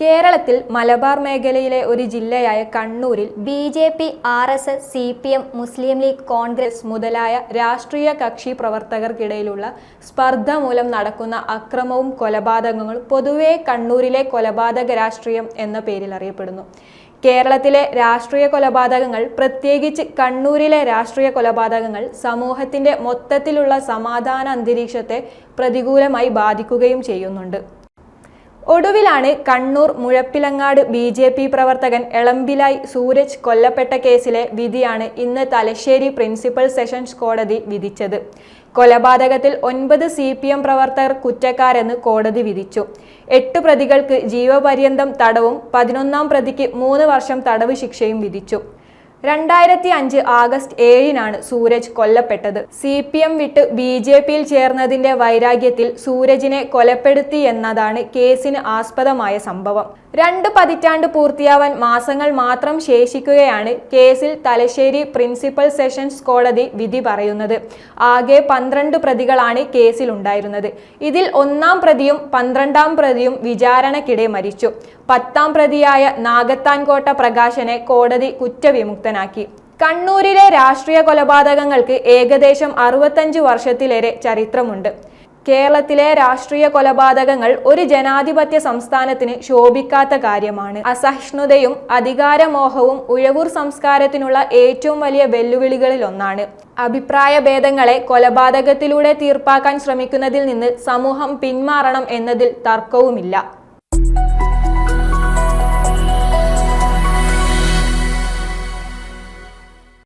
കേരളത്തിൽ മലബാർ മേഖലയിലെ ഒരു ജില്ലയായ കണ്ണൂരിൽ B J P R S S C P M Muslim League Congress മുതലായ രാഷ്ട്രീയ കക്ഷി പ്രവർത്തകർക്കിടയിലുള്ള സ്പർദ്ധ മൂലം നടക്കുന്ന അക്രമവും കൊലപാതകങ്ങളും പൊതുവെ കണ്ണൂരിലെ കൊലപാതക രാഷ്ട്രീയം എന്ന പേരിൽ അറിയപ്പെടുന്നു. കേരളത്തിലെ രാഷ്ട്രീയ കൊലപാതകങ്ങൾ പ്രത്യേകിച്ച് കണ്ണൂരിലെ രാഷ്ട്രീയ കൊലപാതകങ്ങൾ സമൂഹത്തിന്റെ മൊത്തത്തിലുള്ള സമാധാന അന്തരീക്ഷത്തെ പ്രതികൂലമായി ബാധിക്കുകയും ചെയ്യുന്നുണ്ട്. ഒടുവിലാണ് Kannur Muzhappilangad B J P പ്രവർത്തകൻ എളമ്പിലായി സൂരജ് കൊല്ലപ്പെട്ട കേസിലെ വിധിയാണ് ഇന്ന് തലശ്ശേരി പ്രിൻസിപ്പൽ സെഷൻസ് കോടതി വിധിച്ചത്. കൊലപാതകത്തിൽ ഒൻപത് സി പി എം പ്രവർത്തകർ കുറ്റക്കാരെന്ന് കോടതി വിധിച്ചു. എട്ട് പ്രതികൾക്ക് ജീവപര്യന്തം തടവും പതിനൊന്നാം പ്രതിക്ക് മൂന്ന് വർഷം തടവ് ശിക്ഷയും വിധിച്ചു. രണ്ടായിരത്തി അഞ്ച് ആഗസ്റ്റ് ഏഴിനാണ് സൂരജ് കൊല്ലപ്പെട്ടത്. സി പി എം വിട്ട് ബി ജെ പിയിൽ ചേർന്നതിന്റെ വൈരാഗ്യത്തിൽ സൂരജിനെ കൊലപ്പെടുത്തി എന്നതാണ് കേസിന് ആസ്പദമായ സംഭവം. രണ്ട് പതിറ്റാണ്ട് പൂർത്തിയാവാൻ മാസങ്ങൾ മാത്രം ശേഷിക്കുകയാണ് കേസിൽ തലശ്ശേരി പ്രിൻസിപ്പൽ സെഷൻസ് കോടതി വിധി പറയുന്നത്. ആകെ പന്ത്രണ്ട് പ്രതികളാണ് കേസിലുണ്ടായിരുന്നത്. ഇതിൽ ഒന്നാം പ്രതിയും പന്ത്രണ്ടാം പ്രതിയും വിചാരണക്കിടെ മരിച്ചു. പത്താം പ്രതിയായ നാഗത്താൻകോട്ട പ്രകാശനെ കോടതി കുറ്റവിമുക്തനാക്കി. കണ്ണൂരിലെ രാഷ്ട്രീയ കൊലപാതകങ്ങൾക്ക് ഏകദേശം അറുപത്തഞ്ച് വർഷത്തിലേറെ ചരിത്രമുണ്ട്. കേരളത്തിലെ രാഷ്ട്രീയ കൊലപാതകങ്ങൾ ഒരു ജനാധിപത്യ സംസ്ഥാനത്തിന് ശോഭിക്കാത്ത കാര്യമാണ്. അസഹിഷ്ണുതയും അധികാരമോഹവും ഉഴവൂർ സംസ്കാരത്തിനുള്ള ഏറ്റവും വലിയ വെല്ലുവിളികളിൽ ഒന്നാണ്. അഭിപ്രായ ഭേദങ്ങളെ കൊലപാതകത്തിലൂടെ തീർപ്പാക്കാൻ ശ്രമിക്കുന്നതിൽ നിന്ന് സമൂഹം പിന്മാറണം എന്നതിൽ തർക്കവുമില്ല.